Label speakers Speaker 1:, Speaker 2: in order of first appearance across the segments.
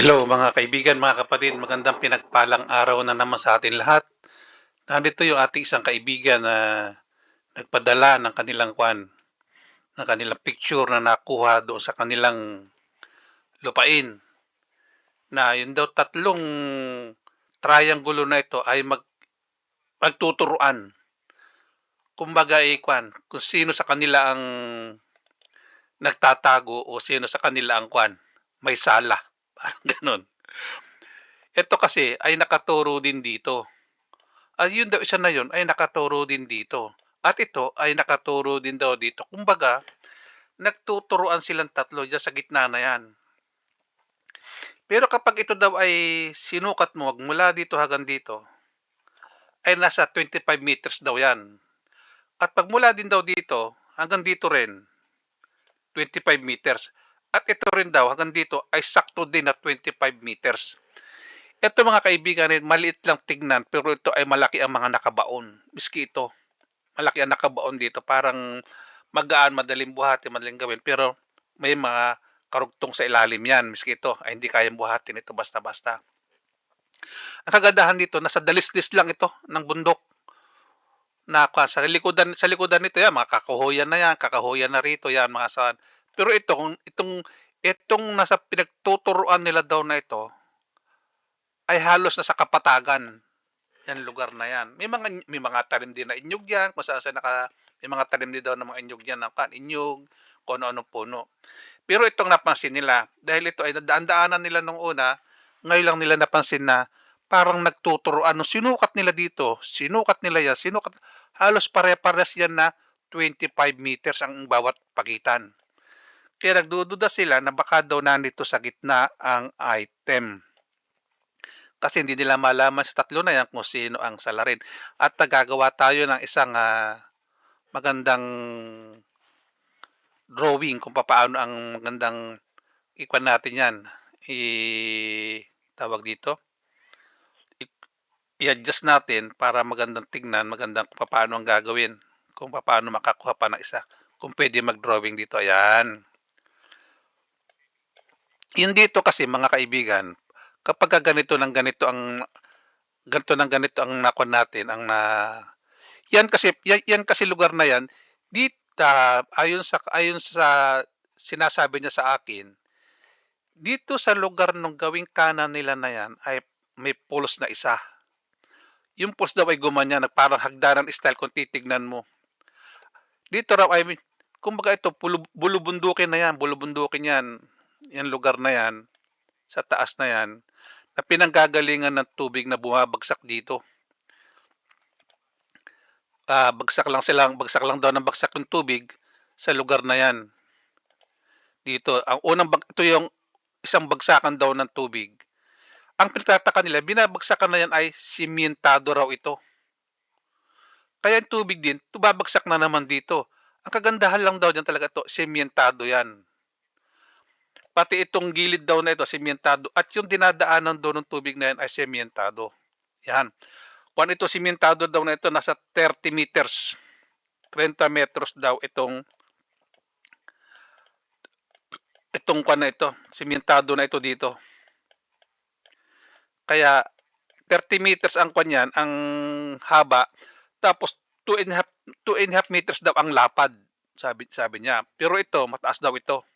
Speaker 1: Hello mga kaibigan, mga kapatid, magandang pinagpalang araw na naman sa atin lahat. Nandito yung ating isang kaibigan na nagpadala ng kanilang kwan, ng kanilang picture na nakuha doon sa kanilang lupain. Na yun daw tatlong triangulo na ito ay mag magtuturuan. Kumbaga eh, kwan, kung sino sa kanila ang nagtatago o sino sa kanila ang kwan, may sala. Parang ganun. Ito kasi ay nakaturo din dito. At yun daw isa na yun ay nakaturo din dito. At ito ay nakaturo din daw dito. Kumbaga, nagtuturuan silang tatlo dyan sa gitna na yan. Pero kapag ito daw ay sinukat mo mula dito hanggang dito, ay nasa 25 meters daw yan. At pag mula din daw dito, hanggang dito rin, 25 meters. At ito rin daw, hanggang dito, ay sakto din na 25 meters. Ito mga kaibigan, maliit lang tignan, pero ito ay malaki ang mga nakabaon. Miski ito, malaki ang nakabaon dito. Parang magaan, madaling buhatin, madaling gawin. Pero may mga karugtong sa ilalim yan. Miski ito, ay hindi kayang buhatin ito basta-basta. Ang kagandahan dito, nasa dalisdis lang ito ng bundok na sa likodan sa likodan nito yan mga kakahoyan na yan kakahoyan na rito yan mga saan pero ito itong itong nasa pinagtuturuan nila daw na ito ay halos nasa kapatagan yan lugar na yan. May mga may mga tanim din na inyog yan kung saan naka may mga tanim din daw ng mga inyog yan ng kan inyog kung ano-anong puno. Pero itong napansin nila dahil ito ay daan-daanan nila nung una ngayon lang nila napansin na parang nagtuturuan nung sinukat nila dito sinukat nila yan sinukat halos pare-pares yan na 25 meters ang bawat pagitan. Kaya nagdududa sila na baka daw nandito sa gitna ang item. Kasi hindi nila malaman sa tatlo na yan kung sino ang salarin. At nagagawa tayo ng isang uh, magandang drawing kung paano ang magandang ikwan natin yan. I tawag dito i-adjust natin para magandang tignan, magandang kung paano ang gagawin, kung paano makakuha pa ng isa. Kung pwede mag-drawing dito, ayan. Yun dito kasi mga kaibigan, kapag ganito ng ganito ang ganito ng ganito ang nakon natin, ang na yan kasi yan, yan kasi lugar na yan, dito ayon sa ayon sa sinasabi niya sa akin, dito sa lugar ng gawing kanan nila na yan ay may polos na isa. Yung post daw ay gumanyan, parang hagdanan style kung titignan mo. Dito raw ay, kumbaga ito, bulubundukin na yan, bulubundukin yan, yung lugar na yan, sa taas na yan, na pinanggagalingan ng tubig na bumabagsak dito. Uh, bagsak lang silang, bagsak lang daw ng bagsak yung tubig sa lugar na yan. Dito, ang unang, bag, ito yung isang bagsakan daw ng tubig ang pinagtataka nila, binabagsakan na yan ay simentado raw ito. Kaya yung tubig din, tubabagsak na naman dito. Ang kagandahan lang daw dyan talaga ito, simentado yan. Pati itong gilid daw na ito, simentado. At yung dinadaanan daw ng tubig na yan ay simentado. Yan. Kung ito simentado daw na ito, nasa 30 meters. 30 metros daw itong itong kwan na ito, simentado na ito dito. Kaya 30 meters ang kanyan, ang haba, tapos 2 and a half, 2 and a half meters daw ang lapad, sabi, sabi niya. Pero ito, mataas daw ito.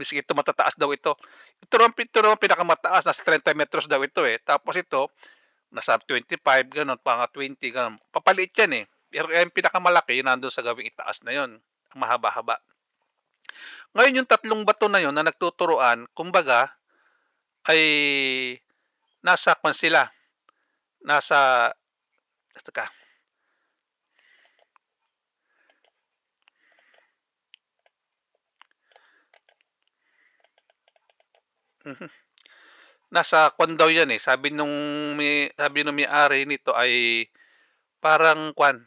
Speaker 1: Miski ito, matataas daw ito. Ito naman, ito naman pinakamataas, nasa 30 meters daw ito eh. Tapos ito, nasa 25, ganun, panga 20, ganun. Papaliit yan eh. Pero yung pinakamalaki, yun nandun sa gawing itaas na yun. Ang mahaba-haba. Ngayon yung tatlong bato na yun na nagtuturoan, kumbaga, ay nasa kwan sila. Nasa ito ka. Nasa kwan daw yan eh. Sabi nung may sabi nung may-ari nito ay parang kwan.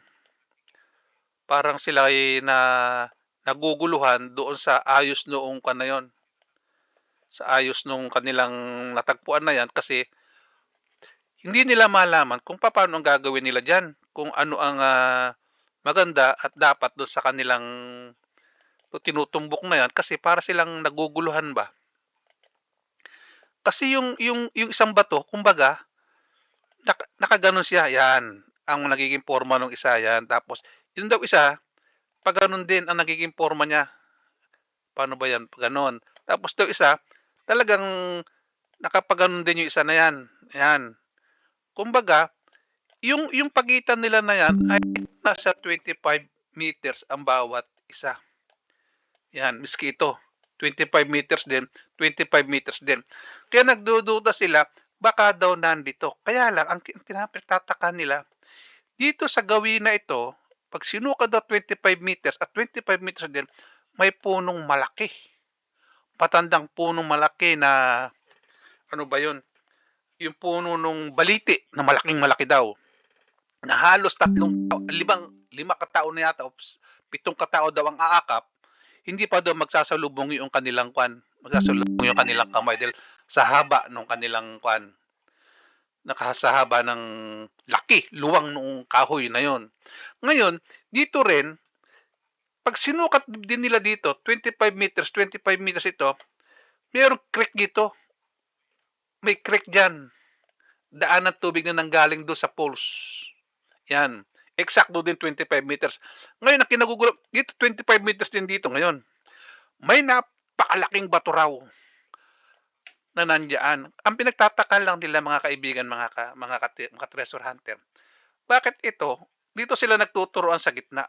Speaker 1: Parang sila ay na naguguluhan doon sa ayos noong kwan na yon. Sa ayos nung kanilang natagpuan na yan kasi hindi nila malaman kung paano ang gagawin nila diyan, kung ano ang uh, maganda at dapat doon sa kanilang tinutumbok na yan kasi para silang naguguluhan ba. Kasi yung yung yung isang bato kumbaga naka nakaganon siya, 'yan ang nagiging porma nung isa 'yan. Tapos yung daw isa, pa-gano'n din ang nagiging porma niya. Paano ba 'yan, gano'n. Tapos daw isa, talagang nakapa-gano'n din yung isa na 'yan, 'yan. Kumbaga, yung yung pagitan nila na 'yan ay nasa 25 meters ang bawat isa. 'Yan, miski ito, 25 meters din, 25 meters din. Kaya nagdududa sila, baka daw nandito. Kaya lang ang pinagtataka nila, dito sa gawin na ito, 'pag sinukad daw 25 meters at 25 meters din, may punong malaki. Matandang punong malaki na ano ba 'yun, yung puno nung baliti na malaking-malaki daw. Na halos tatlong limang lima katao na yata o pitong katao daw ang aakap, hindi pa daw magsasalubong yung kanilang kuwan, magsasalubong yung kanilang kamay dahil sa haba nung kanilang kuwan. Naka sa haba ng laki, luwang nung kahoy na yun. Ngayon, dito rin, 'pag sinukat din nila dito, 25 meters, 25 meters ito, merong creek dito. May creek diyan. Daan ng tubig na nanggaling dun sa falls. 'Yan, eksakto din 25 meters. Ngayon ang kinagugulat dito 25 meters din dito ngayon. May napakalaking bato raw na nandiyaan. Ang pinagtataka lang nila mga kaibigan, mga ka mga kati mga treasure hunter, bakit ito, dito sila nagtuturuan sa gitna.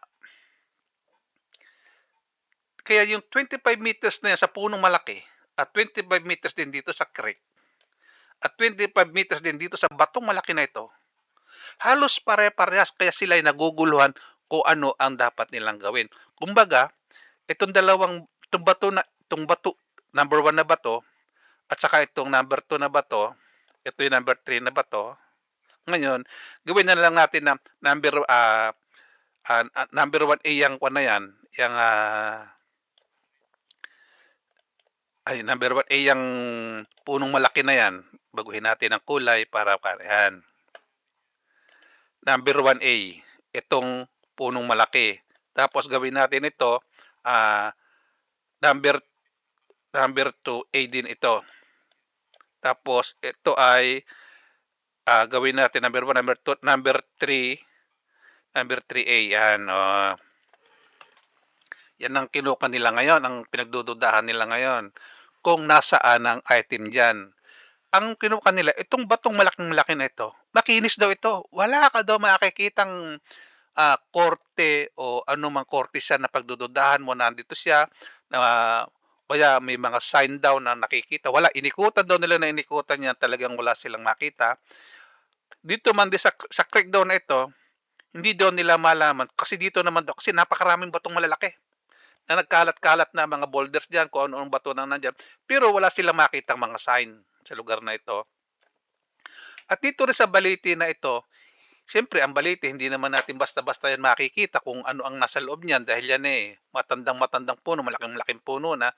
Speaker 1: Kaya yung 25 meters na yan sa punong malaki at 25 meters din dito sa creek at 25 meters din dito sa batong malaki na ito, halos pare-parehas kaya sila ay naguguluhan kung ano ang dapat nilang gawin. Kumbaga, itong dalawang itong bato na itong bato, number 1 na bato at saka itong number 2 na bato, ito yung number 3 na bato. Ngayon, gawin na lang natin na number ah, ah, number 1A yang kuwan na yan, yang ah ay number 1A yang punong malaki na yan, baguhin natin ang kulay para yan. Number 1A, itong punong malaki. Tapos gawin natin ito, ah, number number 2A din ito. Tapos ito ay ah, gawin natin number 1, number 2, number 3, number 3A, yan, oh. Yan ang kinuha nila ngayon, ang pinagdududahan nila ngayon, kung nasaan ang item diyan. Ang kinuha nila, itong batong malaking-malaki na ito, makinis daw ito. Wala ka daw makikitang ah, korte o anumang kortisan na pagdududahan mo nandito siya, na kaya may mga sign daw na nakikita. Wala, inikutan daw nila na inikutan yan, talagang wala silang makita. Dito man din sa sa creek daw na ito, hindi daw nila malaman kasi dito naman daw kasi napakaraming batong malalaki na nagkalat-kalat na mga boulders diyan, kung ano-anong bato na nandiyan, pero wala silang makitang mga sign sa lugar na ito. At dito rin sa Balete na ito, siyempre ang Balete hindi naman natin basta-basta yan makikita kung ano ang nasa loob niyan dahil yan eh matandang-matandang puno, malaking-malaking puno na.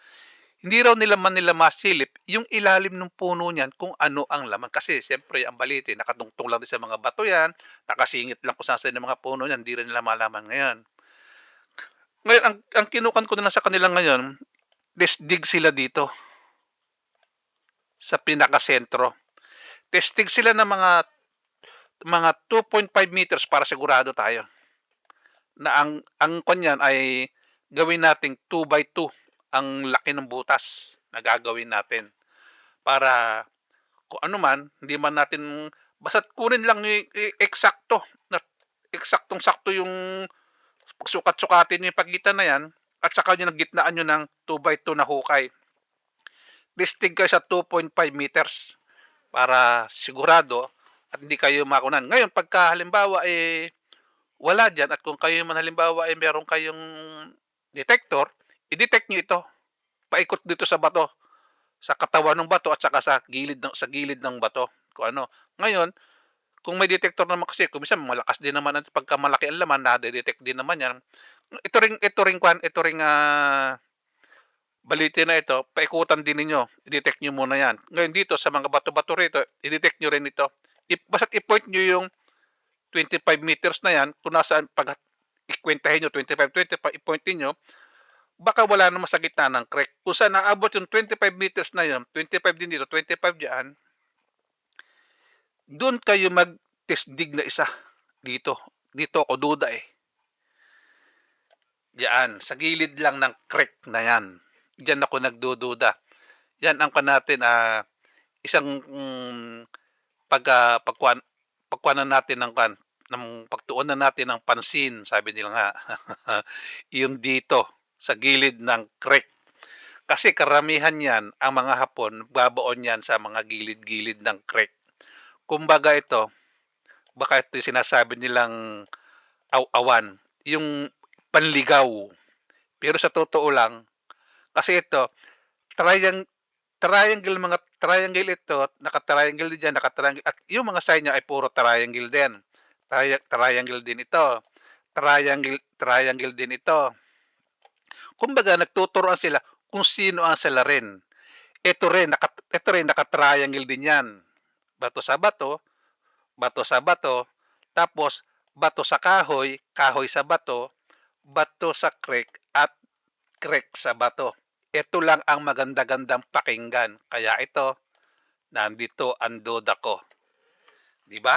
Speaker 1: Hindi raw nila man nila masilip yung ilalim ng puno niyan kung ano ang laman. Kasi siyempre ang Balete nakatungtong lang din sa mga bato yan, nakasingit lang kung saan yung mga puno niyan, hindi rin nila malaman ngayon. Ngayon ang ang kinukuhan ko na sa kanila ngayon, testig sila dito. Sa pinakasentro. Testig sila ng mga mga 2.5 meters para sigurado tayo. Na ang ang kuwan niyan ay gawin nating 2 by 2 ang laki ng butas na gagawin natin. Para kung ano man, hindi man natin basta't kunin lang yung eksakto na eksaktong-sakto yung sukat-sukatin yung pagitan na yan at saka niyo gitnaan niyo ng 2 by 2 na hukay. Testig kayo sa 2.5 meters para sigurado hindi kayo makunan. Ngayon pagka halimbawa, eh, wala diyan at kung kayo man halimbawa ay meron kayong detector, i-detect niyo ito. Paikot dito sa bato, sa katawan ng bato at saka sa gilid ng sa gilid ng bato, kung ano. Ngayon, kung may detector naman kasi kung minsan malakas din naman at pagka malaki ang laman nade-detect din naman yan. Ito ring ito ring kuwan, ito ring, ah, balite na ito, paikutan din ninyo, i-detect niyo muna yan. Ngayon dito sa mga bato-bato rito, i-detect niyo rin ito. I basta't i-point niyo yung 25 meters na yan kung nasaan pag ikwentahin niyo 25, 25 i-point ninyo, baka wala naman sa gitna ng creek. Kung saan naabot yung 25 meters na yun, 25 din dito, 25 diyan, doon kayo mag-test dig na isa dito. Dito ako duda eh. Diyan, sa gilid lang ng creek na yan. Diyan ako nagdududa. Yan ang kan natin ah, isang mm, pag ah, pagkuan pagkuanan natin ng kan ng pagtuunan natin ng pansin, sabi nila nga. yung dito sa gilid ng creek. Kasi karamihan yan, ang mga Hapon, babaon yan sa mga gilid-gilid ng creek. Kumbaga ito, baka ito yung sinasabi nilang aw-awan, yung panligaw. Pero sa totoo lang, kasi ito, triangle, triangle mga triangle ito, naka-triangle din dyan, naka-triangle, at yung mga sign niya ay puro triangle din. Tri- triangle din ito. Triangle, triangle din ito. Kumbaga, nagtuturoan sila kung sino ang salarin. Ito rin, naka, ito rin, naka-triangle din yan. Bato sa bato, bato sa bato, tapos bato sa kahoy, kahoy sa bato, bato sa creek, at creek sa bato. Ito lang ang maganda-gandang pakinggan. Kaya ito, nandito ang duda ko. Di ba?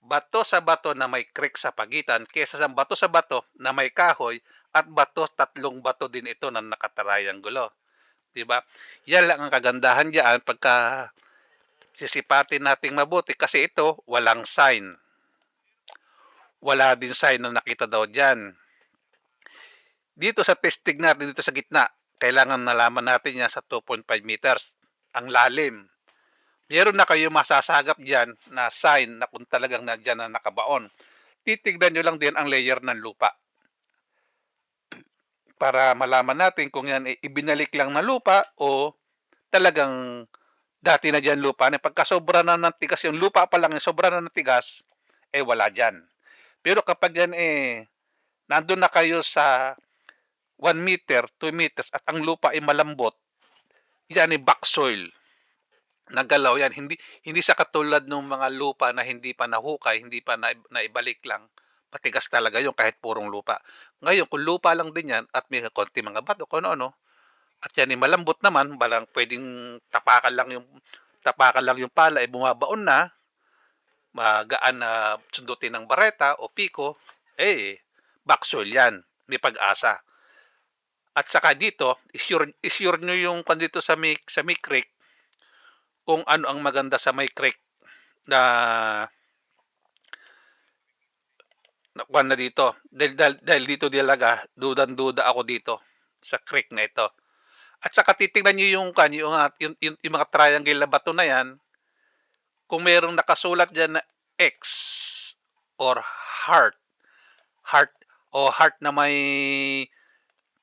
Speaker 1: Bato sa bato na may creek sa pagitan kesa sa bato sa bato na may kahoy at bato tatlong bato din ito na nakatriangulo. Di ba? Yan lang ang kagandahan diyan pagka sisipatin nating mabuti kasi ito walang sign. Wala din sign na nakita daw diyan. Dito sa testing natin dito sa gitna, kailangan nalaman natin yan sa 2.5 meters. Ang lalim. Meron na kayo masasagap dyan na sign na kung talagang nandyan na nakabaon. Titignan nyo lang din ang layer ng lupa. Para malaman natin kung yan ay ibinalik lang na lupa o talagang dati na dyan lupa. Na pagka sobra na ng tigas yung lupa pa lang, sobra na ng tigas, eh wala dyan. Pero kapag yan eh, nandun na kayo sa 1 meter, 2 meters at ang lupa ay malambot, yan ay back soil. Nagalaw yan. Hindi hindi sa katulad ng mga lupa na hindi pa nahukay, hindi pa na, naibalik lang. Matigas talaga yung kahit purong lupa. Ngayon, kung lupa lang din yan at may konti mga bato, kung ano-ano, at yan ay malambot naman, balang pwedeng tapakan lang yung tapakan lang yung pala, ay bumabaon na, magaan na sundutin ng bareta o piko, eh, back soil yan. May pag-asa. At saka dito, isure, isure nyo yung kung dito sa may, sa may creek, kung ano ang maganda sa may creek na na kuwan na dito. Dahil, dahil, dahil dito dilaga, dudan-duda ako dito sa creek na ito. At saka titingnan nyo yung, kan, yung, yung, yung, yung mga triangle na bato na yan, kung mayroong nakasulat dyan na X or heart, heart o heart na may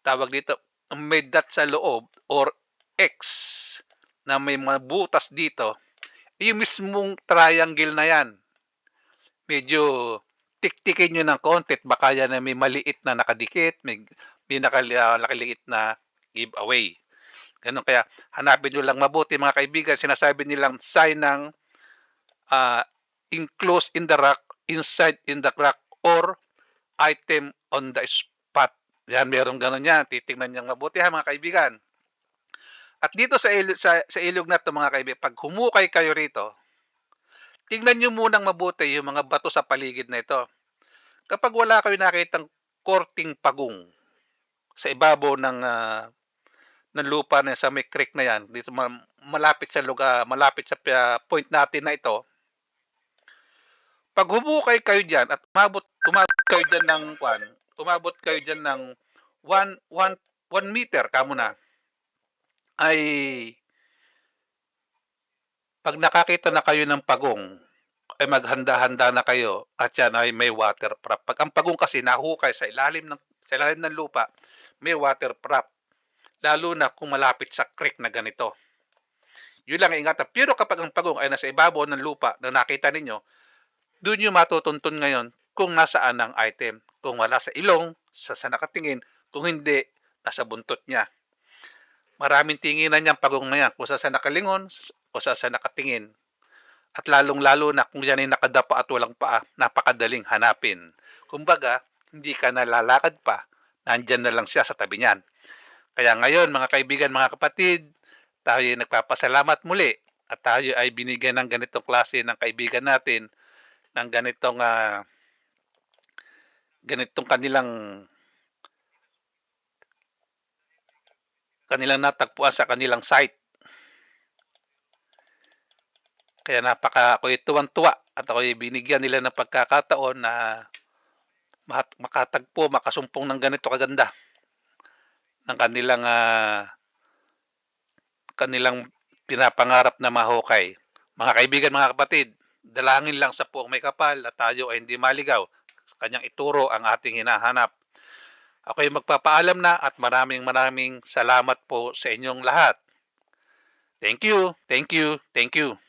Speaker 1: tawag dito, may dot sa loob or X na may mga butas dito, yung mismong triangle na yan. Medyo tiktikin nyo ng konti baka yan na may maliit na nakadikit, may, may nakaliit na giveaway. Ganun kaya hanapin nyo lang mabuti mga kaibigan, sinasabi nilang sign ng uh, enclosed in the rock, inside in the crack, or item on the spot. Yan, meron ganun yan. Titingnan nyo mabuti ha mga kaibigan. At dito sa, ilog, sa, sa ilog na to mga kaibigan, pag humukay kayo rito, tingnan nyo munang mabuti yung mga bato sa paligid na ito. Kapag wala kayo nakitang korting pagong sa ibabaw ng uh, ng lupa na sa may creek na yan, dito malapit sa lugar, malapit sa uh, point natin na ito, pag humukay kayo diyan at umabot umabot kayo diyan ng kwan, umabot kayo diyan ng 1 1 1 meter kamo na ay pag nakakita na kayo ng pagong, ay maghanda-handa na kayo at yan ay may water prop. Pag ang pagong kasi nahukay sa ilalim ng sa ilalim ng lupa, may water prop. Lalo na kung malapit sa creek na ganito. Yun lang ingatan. Pero kapag ang pagong ay nasa ibabaw ng lupa na nakita ninyo, doon nyo matutuntun ngayon kung nasaan ang item. Kung wala sa ilong, sa, sa nakatingin, kung hindi, nasa buntot niya. Maraming tinginan niyang pagong na yan, kung sa nakalingon o sa nakatingin. At lalong-lalo na kung yan ay nakadapa at walang paa, napakadaling hanapin. Kumbaga, hindi ka nalalakad pa nandiyan na lang siya sa tabi niyan. Kaya ngayon mga kaibigan, mga kapatid, tayo ay nagpapasalamat muli at tayo ay binigyan ng ganitong klase ng kaibigan natin, ng ganitong, ah ganitong kanilang kanilang natagpuan sa kanilang site. Kaya napaka ako'y tuwang-tuwa at ako'y binigyan nila ng pagkakataon na makatagpo, makasumpong ng ganito kaganda ng kanilang, ah kanilang pinapangarap na mahukay. Mga kaibigan, mga kapatid, dalangin lang sa Puong Maykapal na tayo ay hindi maligaw kanyang ituro ang ating hinahanap. Ako'y magpapaalam na at maraming maraming salamat po sa inyong lahat. Thank you, thank you, thank you.